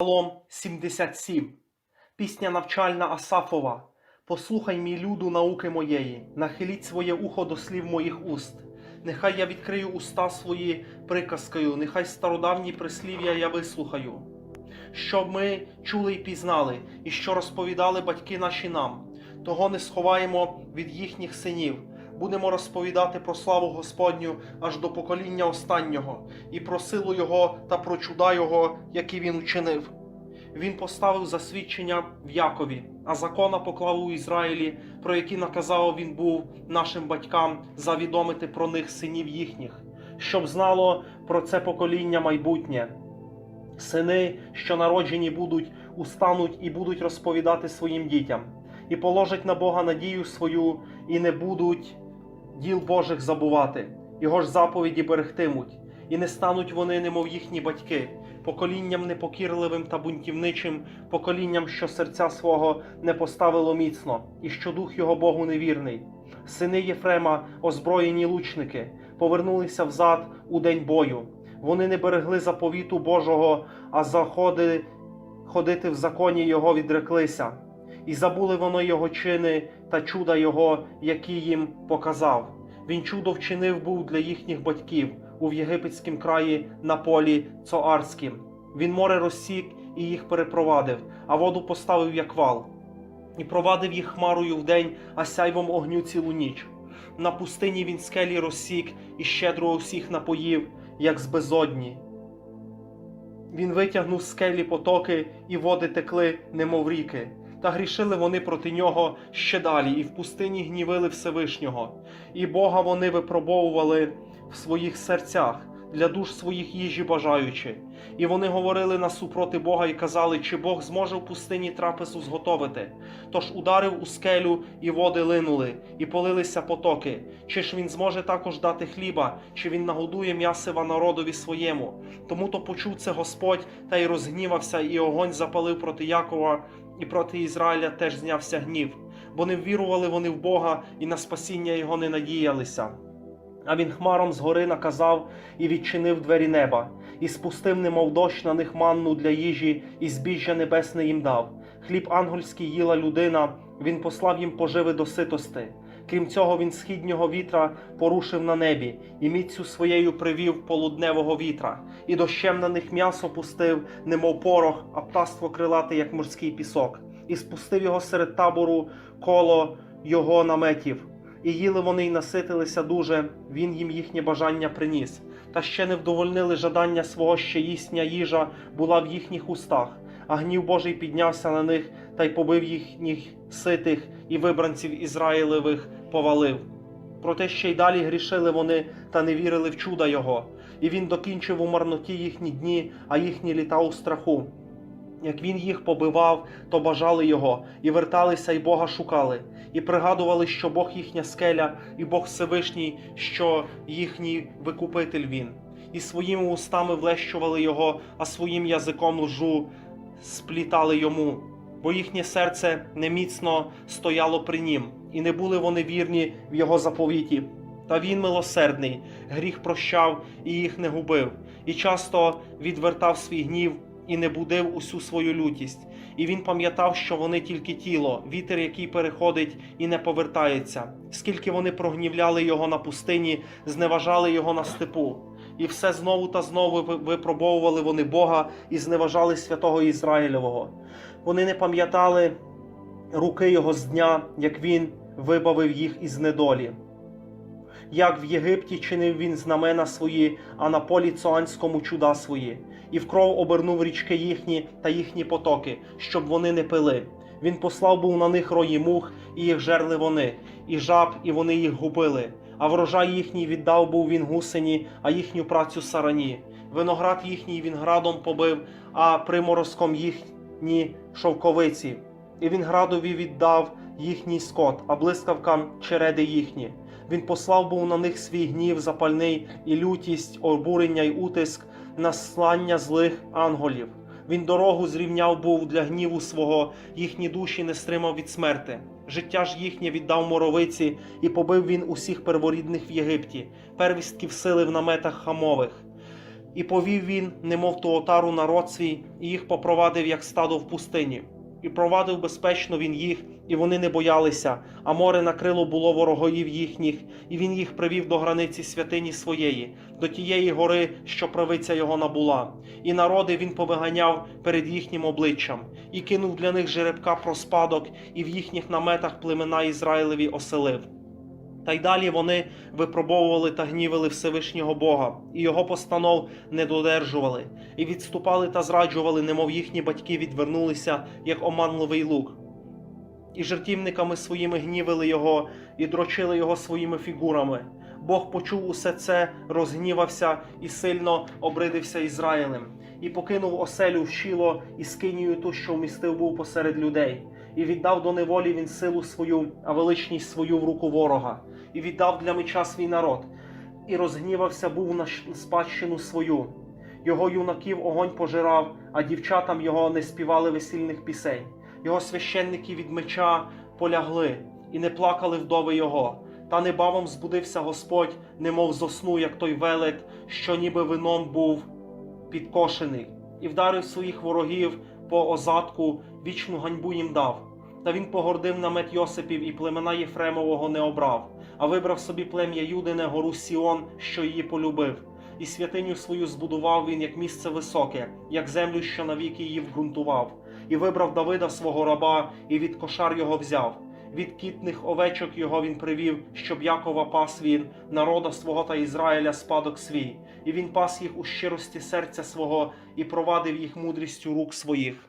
Псалом 77. Пісня навчальна Асафова. Послухай, мій люду, науки моєї, нахиліть своє ухо до слів моїх уст. Нехай я відкрию уста свої приказкою, нехай стародавні прислів'я я вислухаю. Щоб ми чули й пізнали, і що розповідали батьки наші нам, того не сховаємо від їхніх синів. Будемо розповідати про славу Господню аж до покоління останнього, і про силу Його та про чуда Його, які він учинив. Він поставив засвідчення в Якові, а закона поклав у Ізраїлі, про які наказав він був нашим батькам завідомити про них синів їхніх, щоб знало про це покоління майбутнє. Сини, що народжені будуть, устануть і будуть розповідати своїм дітям, і положать на Бога надію свою, і не будуть діл Божих забувати, його ж заповіді берегтимуть, і не стануть вони, немов їхні батьки, поколінням непокірливим та бунтівничим, поколінням, що серця свого не поставило міцно, і що дух його Богу невірний. Сини Єфрема, озброєні лучники, повернулися взад у день бою. Вони не берегли заповіту Божого, а заходи ходити в законі його відреклися, і забули вони його чини та чуда його, які їм показав. Він чудо вчинив був для їхніх батьків у єгипетськім краї на полі Цоарськім. Він море розсік і їх перепровадив, а воду поставив як вал, і провадив їх хмарою вдень, а сяйвом огню цілу ніч. На пустині він скелі розсік і щедро усіх напоїв, як з безодні. Він витягнув скелі потоки, і води текли, немов ріки. Та грішили вони проти нього ще далі, і в пустині гнівили Всевишнього, і Бога вони випробовували в своїх серцях, для душ своїх їжі бажаючи. І вони говорили насупроти Бога і казали, чи Бог зможе в пустині трапезу зготовити. Тож ударив у скелю, і води линули, і полилися потоки. Чи ж він зможе також дати хліба, чи він нагодує м'ясива народові своєму? Тому то почув це Господь та й розгнівався, і огонь запалив проти Якова, і проти Ізраїля теж знявся гнів, бо не ввірували вони в Бога і на спасіння його не надіялися. А він хмаром згори наказав і відчинив двері неба, і спустив, немов дощ на них манну для їжі, і збіжжя небесне їм дав. Хліб ангельський їла людина, він послав їм поживи до ситости. Крім цього, він східнього вітра порушив на небі, і міцю своєю привів полудневого вітра, і дощем на них м'ясо пустив, немов порох, а птаство крилате, як морський пісок, і спустив його серед табору коло його наметів. І їли вони й наситилися дуже, він їм їхнє бажання приніс. Та ще не вдовольнили жадання свого, ще їсня їжа була в їхніх устах, а гнів Божий піднявся на них та й побив їхніх ситих і вибранців Ізраїлевих повалив. Проте ще й далі грішили вони та не вірили в чуда його, і він докінчив у марноті їхні дні, а їхні літа у страху. Як він їх побивав, то бажали його, і верталися, і Бога шукали, і пригадували, що Бог їхня скеля, і Бог Всевишній, що їхній викупитель він, і своїми устами влещували його, а своїм язиком лжу сплітали йому, бо їхнє серце неміцно стояло при нім, і не були вони вірні в його заповіті. Та він милосердний, гріх прощав і їх не губив, і часто відвертав свій гнів і не будив усю свою лютість. І він пам'ятав, що вони тільки тіло, вітер, який переходить і не повертається, скільки вони прогнівляли його на пустині, зневажали його на степу. І все знову та знову випробовували вони Бога і зневажали святого Ізраїлевого. Вони не пам'ятали руки його з дня, як він вибавив їх із недолі. Як в Єгипті чинив він знамена свої, а на полі Цоанському чуда свої, і в кров обернув річки їхні та їхні потоки, щоб вони не пили. Він послав був на них рої мух, і їх жерли вони, і жаб, і вони їх губили. А врожай їхній віддав був він гусені, а їхню працю сарані. Виноград їхній він градом побив, а приморозком їхні шовковиці. І він градові віддав їхній скот, а блискавкам череди їхні. Він послав був на них свій гнів запальний і лютість, обурення й утиск, наслання злих анголів. Він дорогу зрівняв був для гніву свого, їхні душі не стримав від смерти. Життя ж їхнє віддав моровиці, і побив він усіх перворідних в Єгипті, первістків сили в наметах хамових. І повів він, немов ту отару народ свій, і їх попровадив, як стадо в пустині. І провадив безпечно він їх, і вони не боялися, а море накрило було ворогоїв їхніх, і він їх привів до границі святині своєї, до тієї гори, що правиця його набула. І народи він повиганяв перед їхнім обличчям, і кинув для них жеребка про спадок, і в їхніх наметах племена Ізраїлеві оселив. Та й далі вони випробовували та гнівили Всевишнього Бога, і його постанов не додержували, і відступали та зраджували, немов їхні батьки відвернулися, як оманливий лук. І жертівниками своїми гнівили його, і дрочили його своїми фігурами. Бог почув усе це, розгнівався і сильно обридився Ізраїлем, і покинув оселю в щіло і скинію ту, що вмістив був посеред людей, і віддав до неволі він силу свою, а величність свою в руку ворога, і віддав для меча свій народ, і розгнівався був на спадщину свою. Його юнаків огонь пожирав, а дівчатам його не співали весільних пісень. Його священники від меча полягли, і не плакали вдови його. Та небавом збудився Господь, немов зосну, як той велет, що ніби вином був підкошений, і вдарив своїх ворогів по озадку, вічну ганьбу їм дав. Та він погордив намет Йосипів і племена Єфремового не обрав, а вибрав собі плем'я Юдине гору Сіон, що її полюбив. І святиню свою збудував він як місце високе, як землю, що навіки її вґрунтував, і вибрав Давида свого раба, і від кошар його взяв. Від кітних овечок його він привів, щоб Якова пас він, народа свого та Ізраїля спадок свій, і він пас їх у щирості серця свого і провадив їх мудрістю рук своїх.